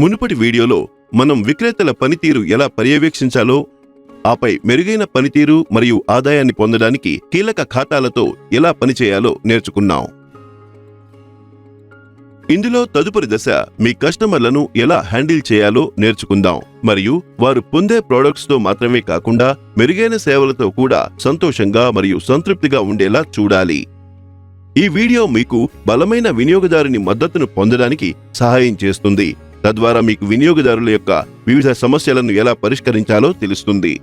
మునుపటి వీడియోలో మనం విక్రేతల పనితీరు ఎలా పర్యవేక్షించాలో ఆపై మెరుగైన పనితీరు మరియు ఆదాయాన్ని పొందడానికి కీలక ఖాతాలతో ఎలా పనిచేయాలో నేర్చుకున్నాం. ఇందులో తదుపరి దశ మీ కస్టమర్లను ఎలా హ్యాండిల్ చేయాలో నేర్చుకుందాం. మరియు వారు పొందే ప్రోడక్ట్స్తో మాత్రమే కాకుండా మెరుగైన సేవలతో కూడా సంతోషంగా మరియు సంతృప్తిగా ఉండేలా చూడాలి. ఈ వీడియో మీకు బలమైన వినియోగదారుని మద్దతును పొందడానికి సహాయం చేస్తుంది. తద్వారా మీకు వినియోగదారుల యొక్క వివిధ సమస్యలను ఎలా పరిష్కరించాలో తెలుస్తుంది.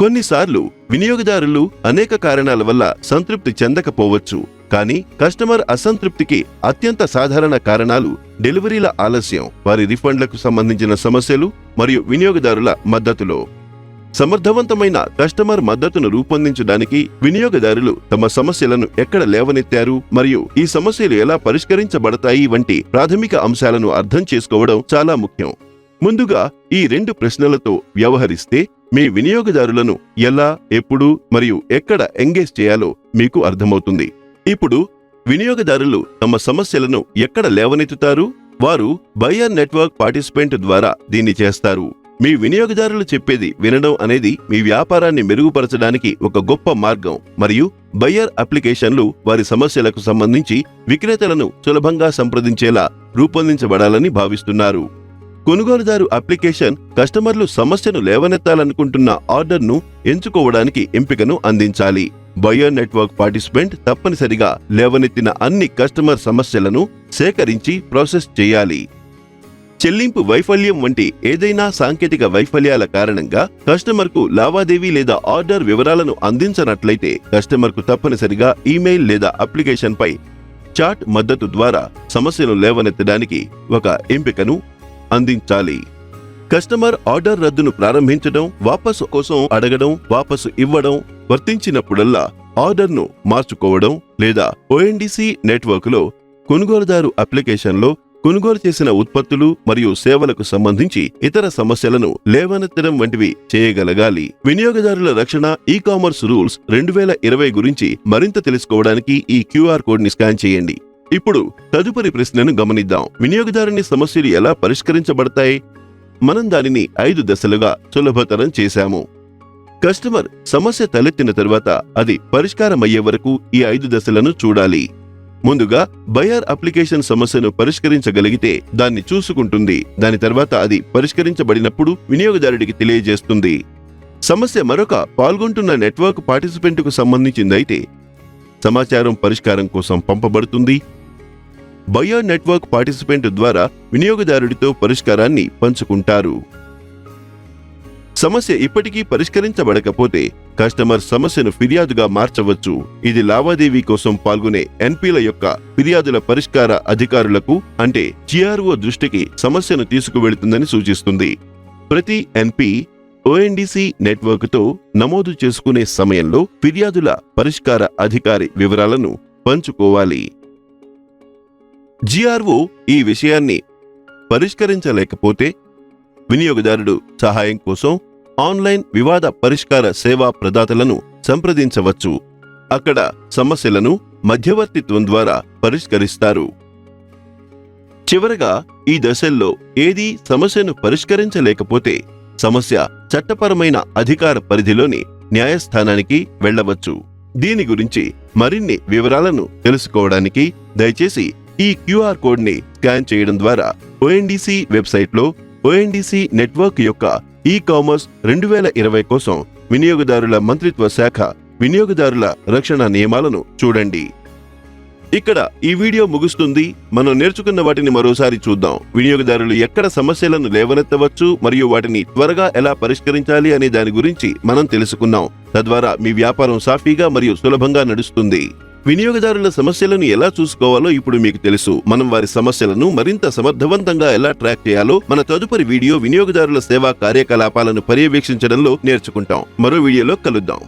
కొన్నిసార్లు వినియోగదారులు అనేక కారణాల వల్ల సంతృప్తి చెందకపోవచ్చు కానీ కస్టమర్ అసంతృప్తికి అత్యంత సాధారణ కారణాలు డెలివరీల ఆలస్యం వారి రిఫండ్లకు సంబంధించిన సమస్యలు మరియు వినియోగదారుల మద్దతులో. సమర్థవంతమైన కస్టమర్ మద్దతును రూపొందించడానికి వినియోగదారులు తమ సమస్యలను ఎక్కడ లేవనెత్తారు మరియు ఈ సమస్యలు ఎలా పరిష్కరించబడతాయి వంటి ప్రాథమిక అంశాలను అర్థం చేసుకోవడం చాలా ముఖ్యం. ముందుగా ఈ రెండు ప్రశ్నలతో వ్యవహరిస్తే మీ వినియోగదారులను ఎలా ఎప్పుడు మరియు ఎక్కడ ఎంగేజ్ చేయాలో మీకు అర్థమవుతుంది. ఇప్పుడు వినియోగదారులు తమ సమస్యలను ఎక్కడ లేవనెత్తుతారు? వారు బయర్ నెట్వర్క్ పార్టిసిపెంట్ ద్వారా దీన్ని చేస్తారు. మీ వినియోగదారులు చెప్పేది వినడం అనేది మీ వ్యాపారాన్ని మెరుగుపరచడానికి ఒక గొప్ప మార్గం మరియు బయ్యర్ అప్లికేషన్లు వారి సమస్యలకు సంబంధించి విక్రేతలను సులభంగా సంప్రదించేలా రూపొందించబడాలని భావిస్తున్నారు. కొనుగోలుదారు అప్లికేషన్ కస్టమర్లు సమస్యను లేవనెత్తాలనుకుంటున్న ఆర్డర్ను ఎంచుకోవడానికి ఎంపికను అందించాలి. బయో నెట్వర్క్ పార్టిసిపెంట్ తప్పనిసరిగా లేవనెత్తిన అన్ని కస్టమర్ సమస్యలను సేకరించి ప్రాసెస్ చేయాలి. చెల్లింపు వైఫల్యం వంటి ఏదైనా సాంకేతిక వైఫల్యాల కారణంగా కస్టమర్కు లావాదేవీ లేదా ఆర్డర్ వివరాలను అందించనట్లయితే కస్టమర్కు తప్పనిసరిగా ఈమెయిల్ లేదా అప్లికేషన్పై చాట్ మద్దతు ద్వారా సమస్యను లేవనెత్తడానికి ఒక ఎంపికను అందించాలి. కస్టమర్ ఆర్డర్ రద్దును ప్రారంభించడం వాపసు కోసం అడగడం వాపసు ఇవ్వడం వర్తించినప్పుడల్లా ఆర్డర్ను మార్చుకోవడం లేదా ఓఎన్డిసి నెట్వర్క్లో కొనుగోలుదారు అప్లికేషన్లో కొనుగోలు చేసిన ఉత్పత్తులు మరియు సేవలకు సంబంధించి ఇతర సమస్యలను లేవనెత్తడం వంటివి చేయగలగాలి. వినియోగదారుల రక్షణ ఈ కామర్స్ రూల్స్ రెండు వేల ఇరవై గురించి మరింత తెలుసుకోవడానికి ఈ క్యూఆర్ కోడ్ని స్కాన్ చేయండి. ఇప్పుడు తదుపరి ప్రశ్నను గమనిద్దాం. వినియోగదారుని సమస్యలు ఎలా పరిష్కరించబడతాయి? మనం దానిని ఐదు దశలుగా సులభతరం చేశాము. కస్టమర్ సమస్య తలెత్తిన తరువాత అది పరిష్కారమయ్యే వరకు ఈ ఐదు దశలను చూడాలి. ముందుగా బయర్ అప్లికేషన్ సమస్యను పరిష్కరించగలిగితే దాన్ని చూసుకుంటుంది. దాని తర్వాత అది పరిష్కరించబడినప్పుడు వినియోగదారుడికి తెలియజేస్తుంది. సమస్య మరొక పాల్గొంటున్న నెట్వర్క్ పార్టిసిపెంట్కు సంబంధించిందైతే సమాచారం పరిష్కారం కోసం పంపబడుతుంది. బయో నెట్వర్క్ పార్టిసిపెంట్ ద్వారా వినియోగదారుడితో పరిష్కారాన్ని పంచుకుంటారు. సమస్య ఇప్పటికీ పరిష్కరించబడకపోతే కస్టమర్ సమస్యను ఫిర్యాదుగా మార్చవచ్చు. ఇది లావాదేవీ కోసం పాల్గొనే ఎన్పీల యొక్క ఫిర్యాదుల పరిష్కార అధికారులకు అంటే జిఆర్ఓ దృష్టికి సమస్యను తీసుకువెళుతుందని సూచిస్తుంది. ప్రతి ఎన్పి ఓఎన్డీసీ నెట్వర్క్తో నమోదు చేసుకునే సమయంలో ఫిర్యాదుల పరిష్కార అధికారి వివరాలను పంచుకోవాలి. జిఆర్ఓ ఈ విషయాన్ని పరిష్కరించలేకపోతే వినియోగదారుడు సహాయం కోసం ఆన్లైన్ వివాద పరిష్కార సేవా ప్రదాతలను సంప్రదించవచ్చు. అక్కడ సమస్యలను మధ్యవర్తిత్వం ద్వారా పరిష్కరిస్తారు. చివరగా ఈ దశల్లో ఏదీ సమస్యను పరిష్కరించలేకపోతే సమస్య చట్టపరమైన అధికార పరిధిలోని న్యాయస్థానానికి వెళ్ళవచ్చు. దీని గురించి మరిన్ని వివరాలను తెలుసుకోవడానికి దయచేసి ఈ క్యూఆర్ కోడ్ని స్కాన్ చేయడం ద్వారా ఓఎన్డిసి వెబ్సైట్లో ఓఎన్డిసి నెట్వర్క్ యొక్క ఈ కామర్స్ రెండు వేల ఇరవై కోసం వినియోగదారుల మంత్రిత్వ శాఖ వినియోగదారుల రక్షణ నియమాలను చూడండి. ఇక్కడ ఈ వీడియో ముగుస్తుంది. మనం నేర్చుకున్న వాటిని మరోసారి చూద్దాం. వినియోగదారులు ఎక్కడ సమస్యలను లేవనెత్తవచ్చు మరియు వాటిని త్వరగా ఎలా పరిష్కరించాలి అనే దాని గురించి మనం తెలుసుకున్నాం. తద్వారా మీ వ్యాపారం సాఫీగా మరియు సులభంగా నడుస్తుంది. వినియోగదారుల సమస్యలను ఎలా చూసుకోవాలో ఇప్పుడు మీకు తెలుసు. మనం వారి సమస్యలను మరింత సమర్థవంతంగా ఎలా ట్రాక్ చేయాలో మన తదుపరి వీడియో వినియోగదారుల సేవా కార్యకలాపాలను పర్యవేక్షించడంలో నేర్చుకుంటాం. మరో వీడియోలో కలుద్దాం.